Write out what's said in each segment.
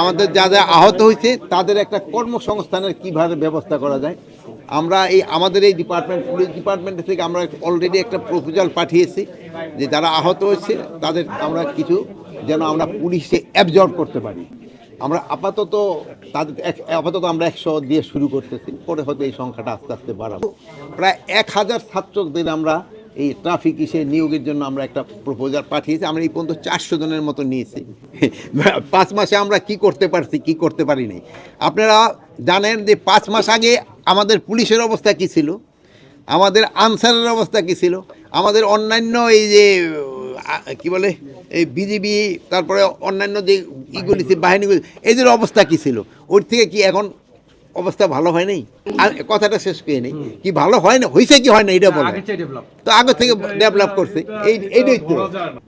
আমাদের যা যা আহত হয়েছে, তাদের একটা কর্মসংস্থানের কীভাবে ব্যবস্থা করা যায়? আমরা এই, আমাদের এই ডিপার্টমেন্ট পুলিশ ডিপার্টমেন্ট থেকে আমরা অলরেডি একটা প্রপোজাল পাঠিয়েছি যে যারা আহত হয়েছে, তাদের আমরা কিছু যেন আমরা পুলিশে অ্যাবজর্ব করতে পারি। আমরা আপাতত তাদের আপাতত আমরা একশো দিয়ে শুরু করতেছি, পরে হয়তো এই সংখ্যাটা আস্তে আস্তে বাড়াবো। প্রায় এক হাজার ছাত্রদের আমরা এই ট্রাফিক ইসে নিয়োগের জন্য আমরা একটা প্রপোজাল পাঠিয়েছি, আমরা এই পর্যন্ত চারশো জনের মতো নিয়েছি। পাঁচ মাসে আমরা কি করতে পারছি, কি করতে পারিনি আপনারা জানেন যে পাঁচ মাস আগে আমাদের পুলিশের অবস্থা কি ছিল? আমাদের আনসারের অবস্থা কি ছিল? আমাদের অন্যান্য এই যে কি বলে, এই বিজিবি তারপরে অন্যান্য যে ইগুলি বাহিনীগুলি, এদের অবস্থা কি ছিল? ওর থেকে কি এখন অবস্থা ভালো হয় নাই। আর কথাটা শেষ করে নেই। কি ভালো হয় না? হয়েছে কি হয় না? এটা বলে তো আগে থেকে ডেভেলপ করছে। এই এইটাই তো।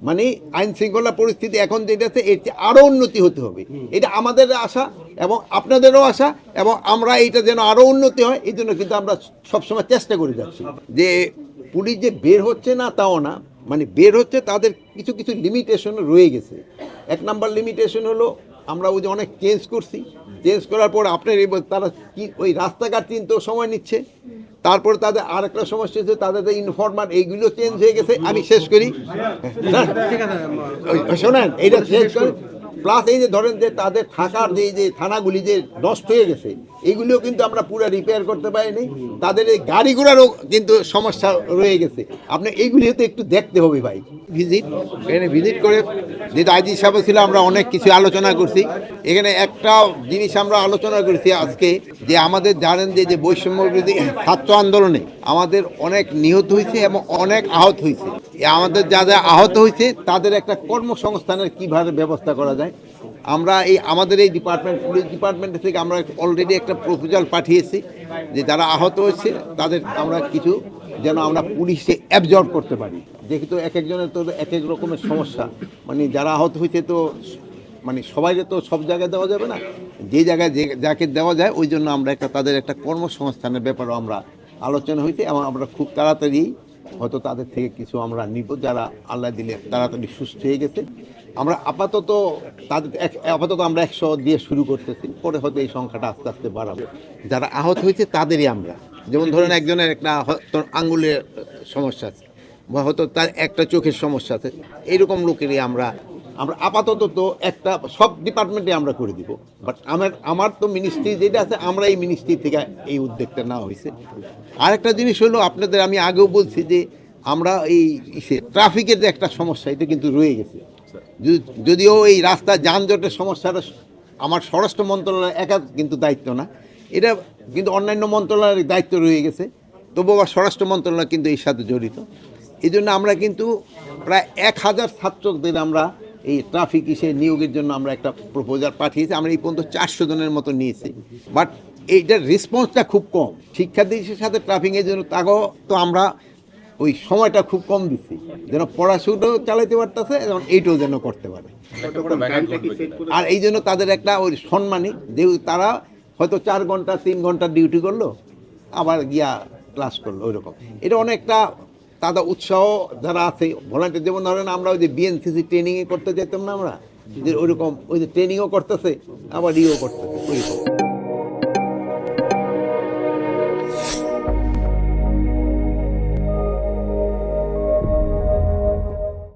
মানে আইন শৃঙ্খলা পরিস্থিতি এখন যেটা আছে এর চেয়ে আরও উন্নতি হতে হবে। এটা আমাদের আশা এবং আপনাদেরও আশা এবং আমরা এইটা যেন আরও উন্নতি হয় এই জন্য কিন্তু আমরা সবসময় চেষ্টা করে যাচ্ছি। যে পুলিশ যে বের হচ্ছে না তাও না মানে বের হচ্ছে তাদের কিছু কিছু লিমিটেশন রয়ে গেছে। এক নাম্বার লিমিটেশন হলো আমরা ওই যে অনেক চেঞ্জ করছি। চেঞ্জ করার পর আপনার এই তারা কি ওই রাস্তাঘাট চিনতেও সময় নিচ্ছে। তারপরে তাদের আর একটা সমস্যা হচ্ছে তাদের ইনফরমার এইগুলো চেঞ্জ হয়ে গেছে আমি শেষ করি। হ্যাঁ, শোনেন এইটা শেষ করি। প্লাস এই যে ধরেন যে তাদের থাকার যে যে থানাগুলি যে নষ্ট হয়ে গেছে এইগুলিও কিন্তু আমরা পুরো রিপেয়ার করতে পারিনি। তাদের এই গাড়ি ঘোড়ারও কিন্তু সমস্যা রয়ে গেছে। আপনি এইগুলিও তো একটু দেখতে হবে ভাই। ভিজিট এখানে ভিজিট করে যেটা আইজি সাহেব ছিল, আমরা অনেক কিছু আলোচনা করছি। এখানে একটা জিনিস আমরা আলোচনা করেছি আজকে, যে আমাদের জানেন যে যে বৈষম্য ছাত্র আন্দোলনে আমাদের অনেক নিহত হয়েছে এবং অনেক আহত হয়েছে। আমাদের যা যা আহত হয়েছে, তাদের একটা কর্মসংস্থানের কীভাবে ব্যবস্থা করা যায়? আমরা এই, আমাদের এই ডিপার্টমেন্ট পুলিশ ডিপার্টমেন্ট থেকে আমরা অলরেডি একটা প্রপোজাল পাঠিয়েছি যে যারা আহত হয়েছে, তাদের আমরা কিছু যেন আমরা পুলিশে অ্যাবজর্ব করতে পারি। যেহেতু এক একজনের তো এক এক রকমের সমস্যা। মানে যারা আহত হয়েছে তো মানে সবাইকে তো সব জায়গায় দেওয়া যাবে না। যে জায়গায় যে যাকে দেওয়া যায়, ওই জন্য আমরা একটা, তাদের একটা কর্মসংস্থানের ব্যাপারেও আমরা আলোচনা হয়েছে এবং আমরা খুব তাড়াতাড়ি হয়তো তাদের থেকে কিছু আমরা নিব, যারা আল্লাহ দিলে তাড়াতাড়ি সুস্থ হয়ে গেছে। আমরা আপাতত তাদের আপাতত আমরা একশো দিয়ে শুরু করতেছি, পরে হয়তো এই সংখ্যাটা আস্তে আস্তে বাড়াবো। যারা আহত হয়েছে, তাদেরই আমরা। যেমন ধরেন একজনের একটা আঙ্গুলের সমস্যা আছে, বা হয়তো তার একটা চোখের সমস্যা আছে এইরকম লোকেরই আমরা আমরা আপাতত তো একটা সব ডিপার্টমেন্টে আমরা করে দিব। বাট আমার আমার তো মিনিস্ট্রি যেটা আছে, আমরা এই মিনিস্ট্রি থেকে এই উদ্যোগটা নেওয়া হয়েছে। আরেকটা জিনিস হলো, আপনাদের আমি আগেও বলছি যে আমরা এই ট্রাফিকের যে একটা সমস্যা, এটা কিন্তু রয়ে গেছে। যদিও এই রাস্তা যানজটের সমস্যাটা আমার স্বরাষ্ট্র মন্ত্রণালয় একা কিন্তু দায়িত্ব না। এটা কিন্তু অন্যান্য মন্ত্রণালয়ের দায়িত্ব রয়ে গেছে। তবুও স্বরাষ্ট্র মন্ত্রণালয় কিন্তু এর সাথে জড়িত। এই জন্য আমরা কিন্তু প্রায় এক হাজার ছাত্রদের আমরা এই ট্রাফিক ইসে নিয়োগের জন্য আমরা একটা প্রপোজাল পাঠিয়েছি। আমরা এই পর্যন্ত চারশো জনের মতো নিয়েছি। বাট এইটার রেসপন্সটা খুব কম। শিক্ষার্থীদের সাথে ট্রাফিকের জন্য তাকেও তো আমরা ওই সময়টা খুব কম দিচ্ছি। যেন পড়াশুনাও চালাতে পারতেছে, এবং এইটাও যেন করতে পারে। আর এই জন্য তাদের একটা ওই সম্মানী যে তারা হয়তো চার ঘণ্টা, তিন ঘণ্টা ডিউটি করল, আবার গিয়া ক্লাস করল ওই রকম এটা অনেকটা তাদের উৎসাহ যারা আছে, ভলান্টিয়ার যেমন ধরেন আমরা ওই যে বিএনসিসি ট্রেনিংয়ে করতে যেতাম না আমরা ওইরকম ওই যে ট্রেনিংও করতেছে, আবার ইও করতেছে, ওইরকম।